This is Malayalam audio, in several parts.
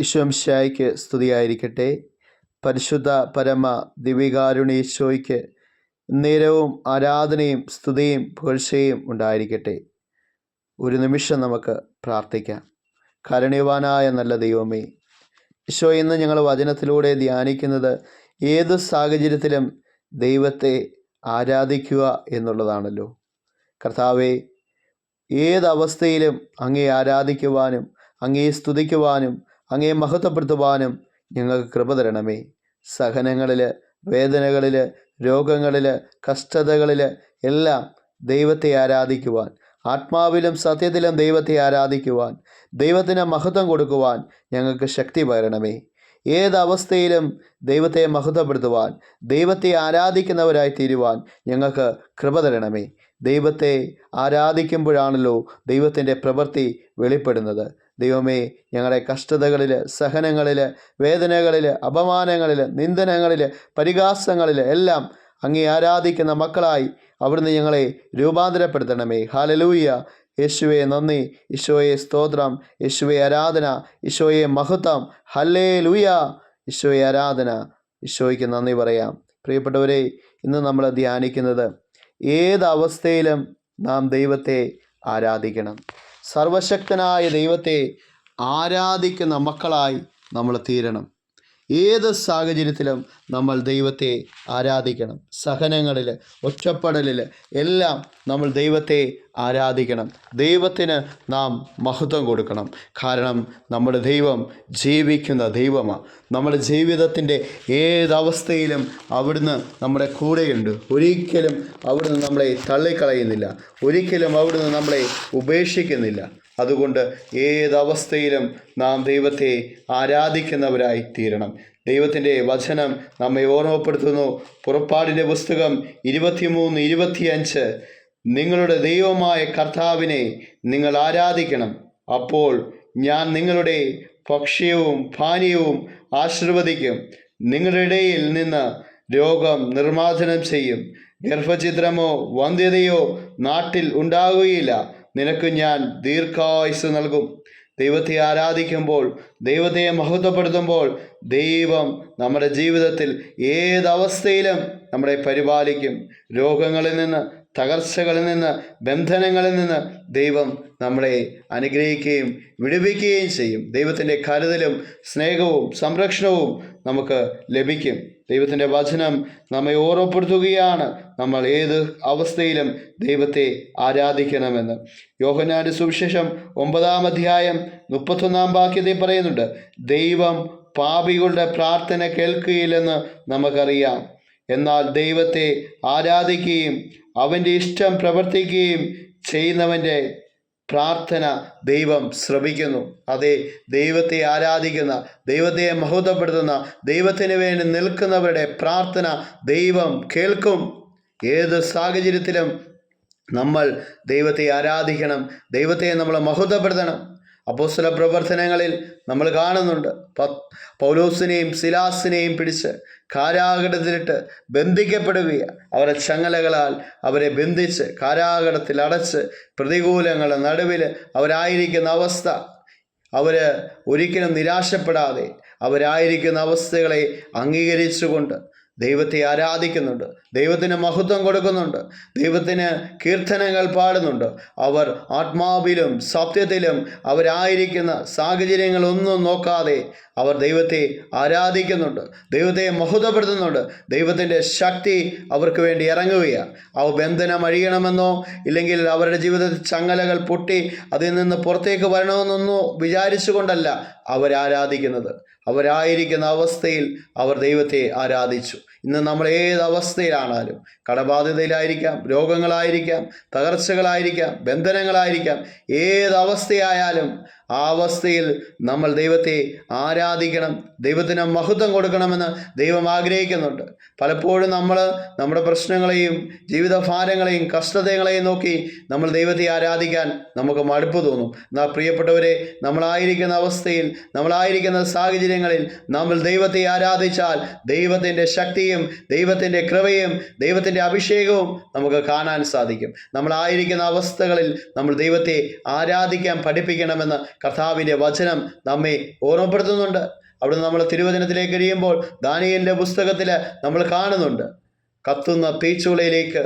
ഈശോംശായ്ക്ക് സ്തുതിയായിരിക്കട്ടെ. പരിശുദ്ധ പരമ ദിവികാരുണീശോയ്ക്ക് നേരവും ആരാധനയും സ്തുതിയും പുകഴ്ചയും ഉണ്ടായിരിക്കട്ടെ. ഒരു നിമിഷം നമുക്ക് പ്രാർത്ഥിക്കാം. കരുണ്യവാനായ നല്ല ദൈവമേ ഈശോ ഇന്ന് ഞങ്ങൾ വചനത്തിലൂടെ ധ്യാനിക്കുന്നത് ഏത് സാഹചര്യത്തിലും ദൈവത്തെ ആരാധിക്കുക എന്നുള്ളതാണല്ലോ. കർത്താവെ ഏതവസ്ഥയിലും അങ്ങേ ആരാധിക്കുവാനും അങ്ങേ സ്തുതിക്കുവാനും അങ്ങേ മഹത്വപ്പെടുത്തുവാനും ഞങ്ങൾക്ക് കൃപ തരണമേ. സഹനങ്ങളിൽ വേദനകളിൽ രോഗങ്ങളിൽ കഷ്ടതകളിൽ എല്ലാം ദൈവത്തെ ആരാധിക്കുവാൻ ആത്മാവിലും സത്യത്തിലും ദൈവത്തെ ആരാധിക്കുവാൻ ദൈവത്തിന് മഹത്വം കൊടുക്കുവാൻ ഞങ്ങൾക്ക് ശക്തി പകരണമേ. ഏതവസ്ഥയിലും ദൈവത്തെ മഹത്വപ്പെടുത്തുവാൻ ദൈവത്തെ ആരാധിക്കുന്നവരായി തീരുവാൻ ഞങ്ങൾക്ക് കൃപ തരണമേ. ദൈവത്തെ ആരാധിക്കുമ്പോഴാണല്ലോ ദൈവത്തിന്റെ പ്രവൃത്തി വെളിപ്പെടുന്നത്. ദൈവമേ ഞങ്ങളുടെ കഷ്ടതകളിൽ സഹനങ്ങളിൽ വേദനകളിൽ അപമാനങ്ങളിൽ നിന്ദനങ്ങളിൽ പരിഹാസങ്ങളിൽ എല്ലാം അങ്ങേ ആരാധിക്കുന്ന മക്കളായി അവിടുന്ന് ഞങ്ങളെ രൂപാന്തരപ്പെടുത്തണമേ. ഹാലലൂയ യേശുവെ നന്ദി. ഈശോയെ സ്തോത്രം. യേശുവെ ആരാധന. ഈശോയെ മഹത്വം. ഹല്ലേ ലൂയ ഈശോയെ ആരാധന. ഈശോയ്ക്ക് നന്ദി പറയാം. പ്രിയപ്പെട്ടവരെ ഇന്ന് നമ്മൾ ധ്യാനിക്കുന്നത് ഏത് അവസ്ഥയിലും നാം ദൈവത്തെ ആരാധിക്കണം. സർവശക്തനായ ദൈവത്തെ ആരാധിക്കുന്ന മക്കളായി നമ്മൾ തീരണം. ഏത് സാഹചര്യത്തിലും നമ്മൾ ദൈവത്തെ ആരാധിക്കണം. സഹനങ്ങളിൽ ഒറ്റപ്പെടലിൽ എല്ലാം നമ്മൾ ദൈവത്തെ ആരാധിക്കണം. ദൈവത്തിന് നാം മഹത്വം കൊടുക്കണം. കാരണം നമ്മുടെ ദൈവം ജീവിക്കുന്ന ദൈവമാണ് നമ്മുടെ ജീവിതത്തിന്റെ ഏതവസ്ഥയിലും അവിടുന്ന് നമ്മുടെ കൂടെയുണ്ട്. ഒരിക്കലും അവിടുന്ന് നമ്മളെ തള്ളിക്കളയുന്നില്ല. ഒരിക്കലും അവിടുന്ന് നമ്മളെ ഉപേക്ഷിക്കുന്നില്ല. അതുകൊണ്ട് ഏതവസ്ഥയിലും നാം ദൈവത്തെ ആരാധിക്കുന്നവരായി തീരണം. ദൈവത്തിന്റെ വചനം നമ്മെ ഓർമ്മപ്പെടുത്തുന്നു. പുറപ്പാടിന്റെ പുസ്തകം ഇരുപത്തിമൂന്ന് ഇരുപത്തിയഞ്ച്. നിങ്ങളുടെ ദൈവമായ കർത്താവിനെ നിങ്ങൾ ആരാധിക്കണം. അപ്പോൾ ഞാൻ നിങ്ങളുടെ ഭക്ഷ്യവും പാനീയവും ആശീർവദിക്കും. നിങ്ങളുടെ ഇടയിൽ നിന്ന് രോഗം നിർമ്മാർജനം ചെയ്യും. ഗർഭചിത്രമോ വന്ധ്യതയോ നാട്ടിൽ ഉണ്ടാകുകയില്ല നിനക്ക് ഞാൻ ദീർഘായുസ് നൽകും. ദൈവത്തെ ആരാധിക്കുമ്പോൾ ദൈവത്തെ മഹത്വപ്പെടുത്തുമ്പോൾ ദൈവം നമ്മുടെ ജീവിതത്തിൽ ഏതവസ്ഥയിലും നമ്മളെ പരിപാലിക്കും. രോഗങ്ങളിൽ നിന്ന് തകർച്ചകളിൽ നിന്ന് ബന്ധനങ്ങളിൽ നിന്ന് ദൈവം നമ്മളെ അനുഗ്രഹിക്കുകയും വിടുവിക്കുകയും ചെയ്യും. ദൈവത്തിന്റെ കരുതലും സ്നേഹവും സംരക്ഷണവും നമുക്ക് ലഭിക്കും. ദൈവത്തിന്റെ വചനം നമ്മെ ഓർമ്മപ്പെടുത്തുകയാണ്. നമ്മൾ ഏത് അവസ്ഥയിലും ദൈവത്തെ ആരാധിക്കണമെന്ന്. യോഹനാന്റെ സുവിശേഷം ഒമ്പതാം അധ്യായം മുപ്പത്തൊന്നാം വാക്യത്തിൽ പറയുന്നുണ്ട് ദൈവം പാപികളുടെ പ്രാർത്ഥന കേൾക്കുകയില്ലെന്ന് നമുക്കറിയാം. എന്നാൽ ദൈവത്തെ ആരാധിക്കുകയും അവന്റെ ഇഷ്ടം പ്രവർത്തിക്കുകയും ചെയ്യുന്നവന്റെ പ്രാർത്ഥന ദൈവം ശ്രമിക്കുന്നു അതെ ദൈവത്തെ ആരാധിക്കുന്ന ദൈവത്തെ മഹത്വപ്പെടുത്തുന്ന ദൈവത്തിന് വേണ്ടി നിൽക്കുന്നവരുടെ പ്രാർത്ഥന ദൈവം കേൾക്കും. ഏത് സാഹചര്യത്തിലും നമ്മൾ ദൈവത്തെ ആരാധിക്കണം ദൈവത്തെ നമ്മൾ മഹത്വപ്പെടുത്തണം. അപ്പോസ്തല പ്രവർത്തനങ്ങളിൽ നമ്മൾ കാണുന്നുണ്ട്. പൗലോസിനെയും സിലാസിനെയും പിടിച്ച് കാരാഗ്രഹത്തിലിട്ട് ബന്ധിക്കപ്പെടുകയാണ്. അവരെ ചങ്ങലകളാൽ അവരെ ബന്ധിച്ച് കാരാഗ്രഹത്തിൽ അടച്ച് പ്രതികൂലങ്ങളുടെ നടുവിൽ അവരായിരിക്കുന്ന അവസ്ഥ അവർ ഒരിക്കലും നിരാശപ്പെടാതെ അവരായിരിക്കുന്ന അവസ്ഥകളെ അംഗീകരിച്ചുകൊണ്ട് ദൈവത്തെ ആരാധിക്കുന്നുണ്ട്. ദൈവത്തിന് മഹത്വം കൊടുക്കുന്നുണ്ട്. ദൈവത്തിന് കീർത്തനങ്ങൾ പാടുന്നുണ്ട്. അവർ ആത്മാവിലും സത്യത്തിലും അവരായിരിക്കുന്ന സാഹചര്യങ്ങളൊന്നും നോക്കാതെ അവർ ദൈവത്തെ ആരാധിക്കുന്നുണ്ട്. ദൈവത്തെ മഹത്വപ്പെടുത്തുന്നുണ്ട്. ദൈവത്തിന്റെ ശക്തി അവർക്ക് വേണ്ടി ഇറങ്ങുകയാണ്. അവ ബന്ധനം അഴിയണമെന്നോ ഇല്ലെങ്കിൽ അവരുടെ ജീവിതത്തിൽ ചങ്ങലകൾ പൊട്ടി അതിൽ നിന്ന് പുറത്തേക്ക് വരണമെന്നൊന്നോ വിചാരിച്ചുകൊണ്ടല്ല അവരാരാധിക്കുന്നത് അവരായിരിക്കുന്ന അവസ്ഥയിൽ അവർ ദൈവത്തെ ആരാധിച്ചു. ഇന്ന് നമ്മൾ ഏത് അവസ്ഥയിലാണാലും കടബാധ്യതയിലായിരിക്കാം രോഗങ്ങളായിരിക്കാം തകർച്ചകളായിരിക്കാം ബന്ധനങ്ങളായിരിക്കാം ഏത് അവസ്ഥയായാലും ആ അവസ്ഥയിൽ നമ്മൾ ദൈവത്തെ ആരാധിക്കണം ദൈവത്തിന് മഹത്വം കൊടുക്കണമെന്ന് ദൈവം ആഗ്രഹിക്കുന്നുണ്ട്. പലപ്പോഴും നമ്മൾ നമ്മുടെ പ്രശ്നങ്ങളെയും ജീവിതഭാരങ്ങളെയും കഷ്ടതകളെയും നോക്കി നമ്മൾ ദൈവത്തെ ആരാധിക്കാൻ നമുക്ക് മടുപ്പ് തോന്നും. എന്നാൽ പ്രിയപ്പെട്ടവരെ നമ്മളായിരിക്കുന്ന അവസ്ഥയിൽ നമ്മളായിരിക്കുന്ന സാഹചര്യങ്ങളിൽ നമ്മൾ ദൈവത്തെ ആരാധിച്ചാൽ ദൈവത്തിന്റെ ശക്തിയും ദൈവത്തിന്റെ കൃപയും ദൈവത്തിന്റെ അഭിഷേകവും നമുക്ക് കാണാൻ സാധിക്കും. നമ്മളായിരിക്കുന്ന അവസ്ഥകളിൽ നമ്മൾ ദൈവത്തെ ആരാധിക്കാൻ പഠിപ്പിക്കണമെന്ന് കർത്താവിന്റെ വചനം നമ്മെ ഓർമ്മപ്പെടുത്തുന്നുണ്ട്. അവിടെ നമ്മൾ തിരുവചനത്തിലേക്ക് കഴിയുമ്പോൾ ദാനിയലിന്റെ പുസ്തകത്തിൽ നമ്മൾ കാണുന്നുണ്ട്. കത്തുന്ന തീച്ചുളയിലേക്ക്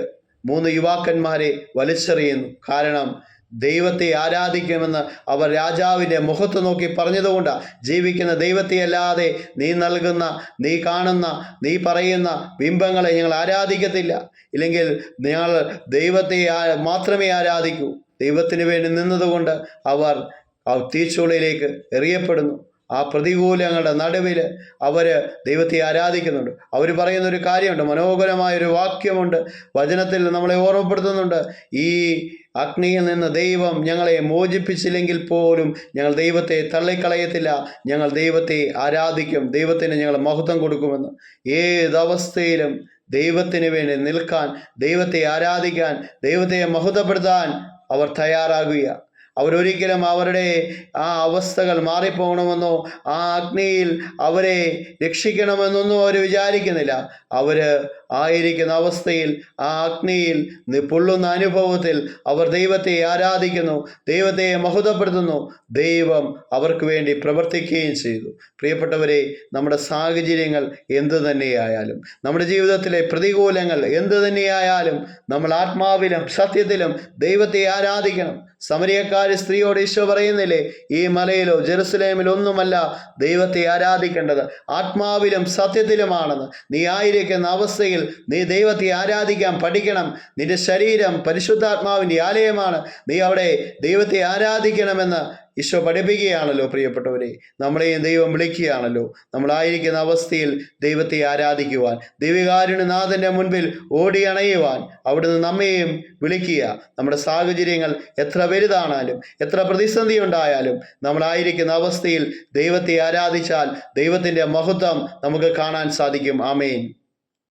മൂന്ന് യുവാക്കന്മാരെ വലിച്ചെറിയുന്നു. കാരണം ദൈവത്തെ ആരാധിക്കുമെന്ന് അവർ രാജാവിന്റെ മുഖത്ത് നോക്കി പറഞ്ഞതുകൊണ്ട് ജീവിക്കുന്ന ദൈവത്തെ അല്ലാതെ നീ നൽകുന്ന നീ കാണുന്ന നീ പറയുന്ന ബിംബങ്ങളെ ഞങ്ങൾ ആരാധിക്കത്തില്ല. ഇല്ലെങ്കിൽ ഞങ്ങൾ ദൈവത്തെ മാത്രമേ ആരാധിക്കൂ. ദൈവത്തിന് വേണ്ടി നിന്നതുകൊണ്ട് അവർ തീച്ചുളയിലേക്ക് എറിയപ്പെടുന്നു. ആ പ്രതികൂലങ്ങളുടെ നടുവിൽ അവർ ദൈവത്തെ ആരാധിക്കുന്നുണ്ട്. അവർ പറയുന്ന ഒരു കാര്യമുണ്ട്. മനോഹരമായ ഒരു വാക്യമുണ്ട്. വചനത്തിൽ നമ്മളെ ഓർമ്മപ്പെടുത്തുന്നുണ്ട്. ഈ അഗ്നിയിൽ നിന്ന് ദൈവം ഞങ്ങളെ മോചിപ്പിച്ചില്ലെങ്കിൽ പോലും ഞങ്ങൾ ദൈവത്തെ തള്ളിക്കളയത്തില്ല. ഞങ്ങൾ ദൈവത്തെ ആരാധിക്കും. ദൈവത്തിന് ഞങ്ങൾ മഹത്വം കൊടുക്കുമെന്ന്. ഏതവസ്ഥയിലും ദൈവത്തിന് വേണ്ടി നിൽക്കാൻ ദൈവത്തെ ആരാധിക്കാൻ ദൈവത്തെ മഹത്വപ്പെടുത്താൻ അവർ തയ്യാറാകുക. അവരൊരിക്കലും അവരുടെ ആ അവസ്ഥകൾ മാറിപ്പോകണമെന്നോ ആ അഗ്നിയിൽ അവരെ രക്ഷിക്കണമെന്നൊന്നും അവർ വിചാരിക്കുന്നില്ല. അവർ ആയിരിക്കുന്ന അവസ്ഥയിൽ ആ അഗ്നിയിൽ പൊള്ളുന്ന അനുഭവത്തിൽ അവർ ദൈവത്തെ ആരാധിക്കുന്നു ദൈവത്തെ മഹുതപ്പെടുത്തുന്നു ദൈവം അവർക്ക് വേണ്ടി പ്രവർത്തിക്കുകയും ചെയ്തു. പ്രിയപ്പെട്ടവരെ നമ്മുടെ സാഹചര്യങ്ങൾ എന്തു തന്നെയായാലും നമ്മുടെ ജീവിതത്തിലെ പ്രതികൂലങ്ങൾ എന്തു തന്നെയായാലും നമ്മൾ ആത്മാവിലും സത്യത്തിലും ദൈവത്തെ ആരാധിക്കണം. സമരിയക്കാരി സ്ത്രീയോട് ഈശോ പറയുന്നില്ലേ? ഈ മലയിലോ ജെറുസലേമിലോ ഒന്നുമല്ല ദൈവത്തെ ആരാധിക്കേണ്ടത്. ആത്മാവിലും സത്യത്തിലുമാണെന്ന്. നീ ആയിരിക്കുന്ന അവസ്ഥയിൽ നീ ദൈവത്തെ ആരാധിക്കാൻ പഠിക്കണം. നിന്റെ ശരീരം പരിശുദ്ധാത്മാവിന്റെ ആലയമാണ്. നീ അവിടെ ദൈവത്തെ ആരാധിക്കണമെന്ന് ഈശോ പഠിപ്പിക്കുകയാണല്ലോ പ്രിയപ്പെട്ടവരെ. നമ്മളെയും ദൈവം വിളിക്കുകയാണല്ലോ. നമ്മളായിരിക്കുന്ന അവസ്ഥയിൽ ദൈവത്തെ ആരാധിക്കുവാൻ ദൈവികാരുണ്യനാഥന്റെ മുൻപിൽ ഓടി ഓടിയണയുവാൻ അവിടുന്ന് നമ്മെയും വിളിക്കുക. നമ്മുടെ സാഹചര്യങ്ങൾ എത്ര വലുതാണാലും എത്ര പ്രതിസന്ധി ഉണ്ടായാലും നമ്മളായിരിക്കുന്ന അവസ്ഥയിൽ ദൈവത്തെ ആരാധിച്ചാൽ ദൈവത്തിന്റെ മഹത്വം നമുക്ക് കാണാൻ സാധിക്കും. ആമേൻ.